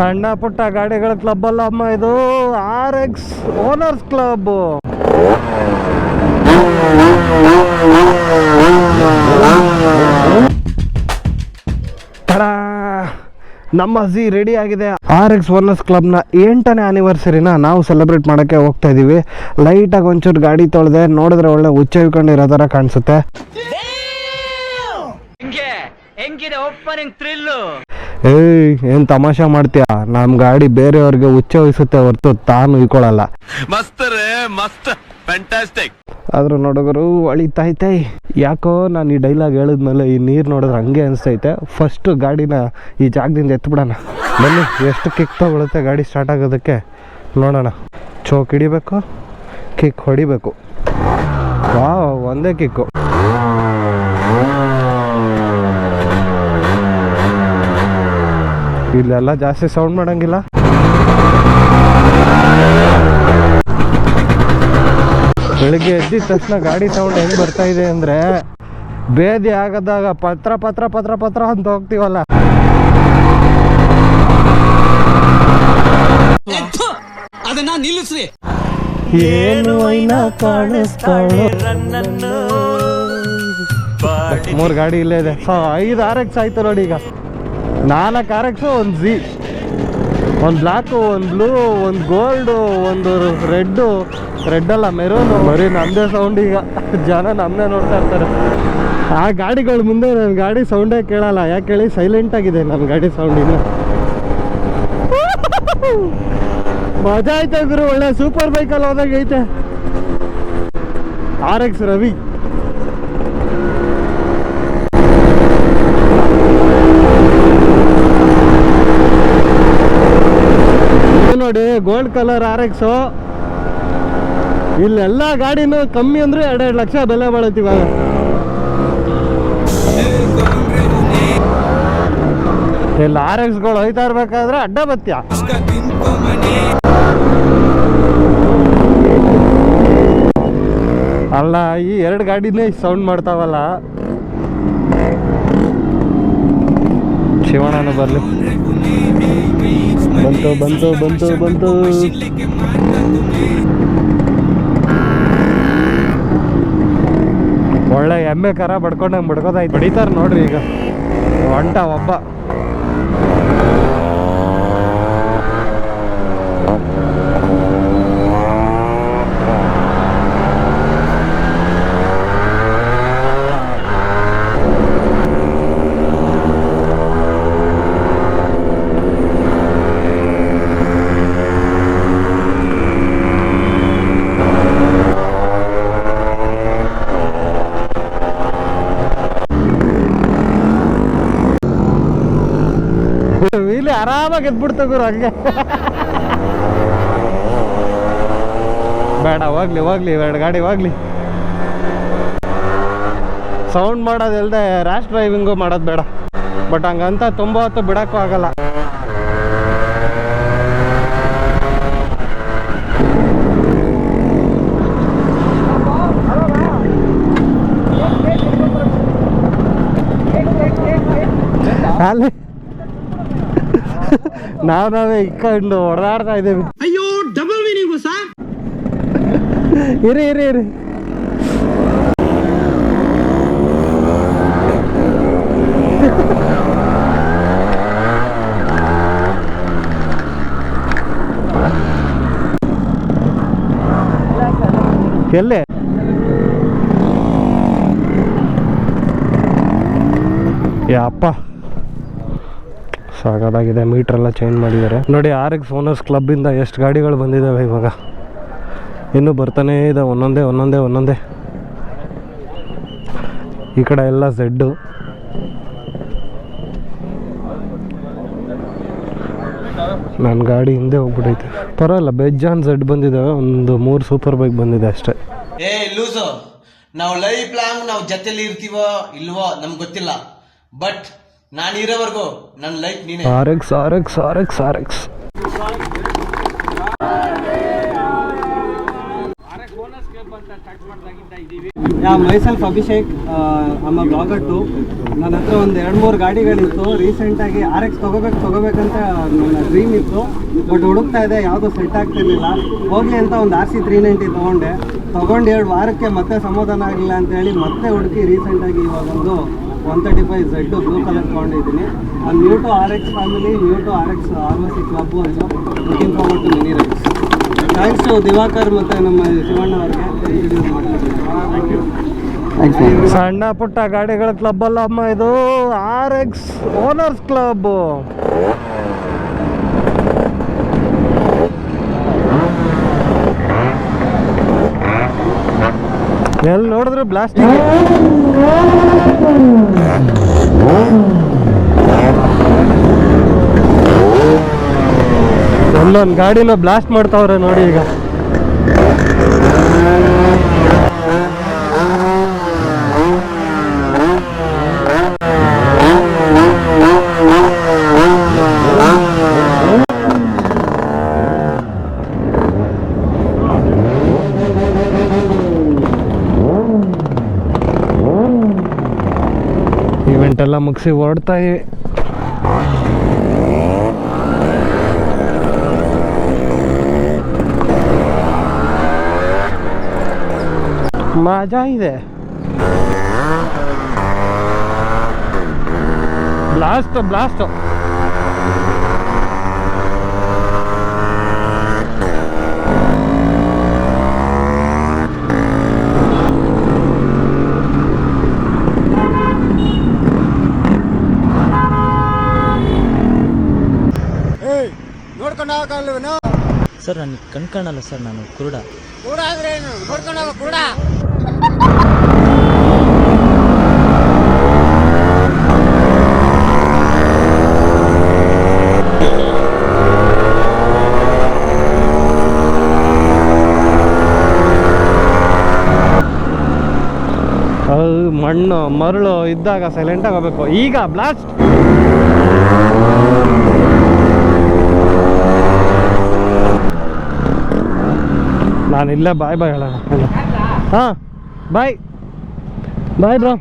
ಸಣ್ಣ ಪುಟ್ಟ ಗಾಡಿಗಳ ಕ್ಲಬ್ ಅಲ್ಲ ಅಮ್ಮ ಇದು. ಆರ್ ಎಕ್ಸ್ ಓನರ್ಸ್ ಕ್ಲಬ್ ನಮ್ಮ ಜಿ ರೆಡಿ ಆಗಿದೆ. ಆರ್ ಎಕ್ಸ್ ಓನರ್ಸ್ ಕ್ಲಬ್ನ ಎಂಟನೇ ಆನಿವರ್ಸರಿನ ನಾವು ಸೆಲೆಬ್ರೇಟ್ ಮಾಡೋಕ್ಕೆ ಹೋಗ್ತಾ ಇದೀವಿ. ಲೈಟಾಗಿ ಒಂಚೂರು ಗಾಡಿ ತೊಳೆದೆ, ನೋಡಿದ್ರೆ ಒಳ್ಳೆ ಹುಚ್ಚ ಇರೋ ಥರ ಕಾಣಿಸುತ್ತೆ. ಏಯ್ ಏನ್ ತಮಾಷೆ ಮಾಡ್ತೀಯ? ನಮ್ ಗಾಡಿ ಬೇರೆಯವ್ರಿಗೆ ಹುಚ್ಚ ವಹಿಸುತ್ತೆ ಹೊರತು ತಾನು ಇಳ್ಕೊಳಲ್ಲ. ಮಸ್ತ್ ಫ್ಯಾಂಟಾಸ್ಟಿಕ್ ಆದ್ರೂ ನೋಡೋರು ಅಳಿತೈತೆ ಯಾಕೋ ನಾನು ಈ ಡೈಲಾಗ್ ಹೇಳಿದ್ಮೇಲೆ ಈ ನೀರು ನೋಡಿದ್ರೆ ಹಂಗೆ ಅನಿಸ್ತೈತೆ. ಫಸ್ಟ್ ಗಾಡಿನ ಈ ಜಾಗದಿಂದ ಎತ್ಬಿಡೋಣ. ಬನ್ನಿ ಎಷ್ಟು ಕಿಕ್ ತಗೊಳುತ್ತೆ ಗಾಡಿ ಸ್ಟಾರ್ಟ್ ಆಗೋದಕ್ಕೆ. ನೋಡೋಣ. ಚೋಕ್ ಹಿಡಿಬೇಕು ಕಿಕ್ ಹೊಡಿಬೇಕು. ವಾ ಒಂದೇ ಕಿಕ್ಕು ಇಲ್ಲೆಲ್ಲ ಜಾಸ್ತಿ ಸೌಂಡ್ ಮಾಡಂಗಿಲ್ಲ. ಬೆಳಿಗ್ಗೆ ಎದ್ದಿದ ತಕ್ಷಣ ಗಾಡಿ ಸೌಂಡ್ ಹೆಂಗ್ ಬರ್ತಾ ಇದೆ ಅಂದ್ರೆ ಬೇದಿ ಆಗದಾಗ ಪತ್ರ ಪತ್ರ ಪತ್ರ ಪತ್ರ ಅಂತ ಹೋಗ್ತೀವಲ್ಲ. ಅದನ್ನ ನಿಲ್ಲಿಸ್ರಿ. ಏನು ಐನ ಕಾಣಿಸ್ತಾಳು? ಮೂರು ಗಾಡಿ ಇಲ್ಲೇ ಇದೆ. ಐದು ಆರ್ ಎಕ್ಸ್ ಆಯ್ತು ನೋಡಿ ಈಗ. ನಾಲ್ಕು ಆರ್ ಒಂದು ಝಿ ಒಂದು ಬ್ಲ್ಯಾಕು ಒಂದು ಬ್ಲೂ ಒಂದು ಗೋಲ್ಡು ಒಂದು ರೆಡ್ಡು ರೆಡ್ ಅಲ್ಲ ಮೆರೂನು ಬರೀ ನಮ್ಮದೇ ಸೌಂಡ್ ಈಗ. ಜನ ನಮ್ಮದೇ ನೋಡ್ತಾ ಇರ್ತಾರೆ. ಆ ಗಾಡಿಗಳ ಮುಂದೆ ನನ್ನ ಗಾಡಿ ಸೌಂಡೇ ಕೇಳಲ್ಲ. ಯಾಕೆ ಹೇಳಿ? ಸೈಲೆಂಟ್ ಆಗಿದೆ ನನ್ನ ಗಾಡಿ ಸೌಂಡ್ ಇನ್ನು. ಮಜಾ ಐತೆ ಗುರು? ಒಳ್ಳೆ ಸೂಪರ್ ಬೈಕಲ್ಲಿ ಹೋದಾಗ ಐತೆ. ಆರ್ ಎಕ್ಸ್ ರವಿ ಇದು ನೋಡಿ ಗೋಲ್ಡ್ ಕಲರ್ ಆರ್ ಎಕ್ಸು ಇಲ್ಲೆಲ್ಲ ಗಾಡಿನೂ ಕಮ್ಮಿ ಅಂದ್ರೆ ಎರಡೆರಡು ಲಕ್ಷ ಬೆಲೆ ಬಾಳತ್ ಇವಾಗ. ಇಲ್ಲಿ ಆರ್ ಎಕ್ಸ್ಗಳು ಹೋಯ್ತಾ ಇರ್ಬೇಕಾದ್ರೆ ಅಡ್ಡ ಬತ್ಯ. ಅಲ್ಲ, ಈ ಎರಡು ಗಾಡಿನೇ ಸೌಂಡ್ ಮಾಡ್ತಾವಲ್ಲ. ಶಿವಣ್ಣನು ಬರ್ಲಿ. ಬಂತು ಬಂತು ಬಂತು ಬಂತು. ಒಳ್ಳೆ ಎಮ್ಮೆ ಕರ ಬಡ್ಕೊಂಡಂಗೆ ಬಡ್ಕೋದಾಯ್ತು ಬಡಿತಾರ ನೋಡ್ರಿ ಈಗ. ಹೊಂಟ ಒಬ್ಬ. ವೀಲಿ ಆರಾಮಾಗಿ ಎದ್ಬಿಡ್ತ ಗುರು ಹಂಗೆ. ಬೇಡ, ಹೋಗ್ಲಿ ಹೋಗ್ಲಿ, ಎರಡು ಗಾಡಿ ಹೋಗ್ಲಿ. ಸೌಂಡ್ ಮಾಡೋದಿಲ್ದೆ ರ್ಯಾಶ್ ಡ್ರೈವಿಂಗು ಮಾಡೋದು ಬೇಡ. ಬಟ್ ಹಂಗಂತ ತುಂಬ ಹೊತ್ತು ಬಿಡಕ್ಕೂ ಆಗಲ್ಲ. ಅಲ್ಲಿ ನಾವು ನಾವೇ ಇಕ್ಕೊಂಡು ಹೊಡೆದಾಡ್ತಾ ಇದ್ದೇವೆ ಅಯ್ಯೋ ಡಬಲ್ ಮೀನಿಂಗ್ ಸಾ ಇರಿ ಇರಿ ಇರಿ. ಎಲ್ಲಿ? ಯಪ್ಪ ಸಾಕಾಗಿದೆ ಮೀಟರ್ ಎಲ್ಲ ಚೇಂಜ್ ಮಾಡಿದ್ದಾರೆ. ನೋಡಿ ಆರ್ ಎಕ್ಸ್ ಓನರ್ಸ್ ಕ್ಲಬ್ಬಿಂದ ಎಷ್ಟು ಗಾಡಿಗಳು ಬಂದಿದ್ದಾವೆ ಇವಾಗ? ಇನ್ನೂ ಬರ್ತಾನೇ ಇದೆ, ಒಂದೊಂದೇ ಒಂದೊಂದೇ ಒಂದೊಂದೇ. ಈ ಕಡೆ ಎಲ್ಲ ಝೆಡ್ಡು ನನ್ನ ಗಾಡಿ ಹಿಂದೆ ಹೋಗ್ಬಿಟ್ಟೈತೆ. ಪರವಾಗಿಲ್ಲ ಬೆಜ್ಜಾನ್ ಝೆಡ್ ಬಂದಿದ್ದಾವೆ ಒಂದು ಮೂರು ಸೂಪರ್ ಬೈಕ್ ಬಂದಿದೆ ಅಷ್ಟೇ. ಏ ನಾವು ಲೈಫ್ ಲಾಂಗ್ ನಾವು ಜೊತೆಲಿ ಇರ್ತೀವೋ ಇಲ್ವೋ ನಮ್ಗೆ ಗೊತ್ತಿಲ್ಲ. ಬಟ್ ನಾನು ಇರೋವರೆಗೂ ನನ್ನ ಲೈಫ್ ನೀನೆ. R X R X R X R X ya myself Abhishek ನಮ್ಮ ಬ್ಲಾಗರ್ ಟು ನನ್ನ ಹತ್ರ ಒಂದು ಎರಡು ಮೂರು ಗಾಡಿಗಳಿತ್ತು. ರೀಸೆಂಟಾಗಿ ಆರ್ ಎಕ್ಸ್ ತೊಗೋಬೇಕು ತೊಗೋಬೇಕಂತ ನನ್ನ ಡ್ರೀಮ್ ಇತ್ತು. ಬಟ್ ಹುಡುಕ್ತಾ ಇದೆ ಯಾವುದೂ ಸೆಟ್ ಆಗ್ತಿರ್ಲಿಲ್ಲ ಹೋಗ್ಲಿ ಅಂತ ಒಂದು ಆರ್ ಸಿ ತ್ರೀ ನೈಂಟಿ ತೊಗೊಂಡೆ. ತೊಗೊಂಡು ಎರಡು ವಾರಕ್ಕೆ ಮತ್ತೆ ಸಮಾಧಾನ ಆಗಿಲ್ಲ ಅಂತ ಹೇಳಿ ಮತ್ತೆ ಹುಡುಕಿ ರೀಸೆಂಟಾಗಿ ಇವಾಗ ಒಂದು one thirty five Z blue colour ತೊಗೊಂಡಿದ್ದೀನಿ ಅಲ್ಲಿ new to R X family new to R X R C club also looking forward to mini rides thanks to Diwakar ಮತ್ತು ನಮ್ಮ ಶಿವಣ್ಣ ಅವ್ರಿಗೆ ಇಂಟ್ರೊಡ್ಯೂಸ್ ಮಾಡ್ತೀನಿ ಸಣ್ಣ ಪುಟ್ಟ ಗಾಡಿಗಳ ಕ್ಲಬ್ ಅಲ್ಲ ಅಮ್ಮ ಇದು ಆರ್ ಎಕ್ಸ್ ಓನರ್ಸ್ ಕ್ಲಬ್ ಎಲ್ಲಿ ನೋಡಿದ್ರು ಬ್ಲಾಸ್ಟಿಂಗ್ ಒಂದೊಂದು ಗಾಡಿನ ಬ್ಲಾಸ್ಟ್ ಮಾಡ್ತಾವ್ರೆ ನೋಡಿ ಈಗ. ಇವೆಂಟ್ ಎಲ್ಲ ಮುಗಿಸಿ ಹೊರಡ್ತಾ ಇವಿ ಮಜಾ ಇದೆ. ಬ್ಲಾಸ್ಟ್ ಬ್ಲಾಸ್ಟ್ ಸರ್ ನಾನು ಕಣ್ ಕಾಣಲ್ಲ ಸರ್ ನಾನು ಕುರುಡ. ಅದು ಮಣ್ಣು ಮರಳು ಇದ್ದಾಗ ಸೈಲೆಂಟ್ ಆಗಬೇಕು. ಈಗ ಬ್ಲಾಸ್ಟ್ ನಾನು ಇಲ್ಲ ಬಾಯ್ ಬಾಯ್ ಹೇಳ ಹಾಂ ಬಾಯ್ ಬಾಯ್ ಬ್ರೋ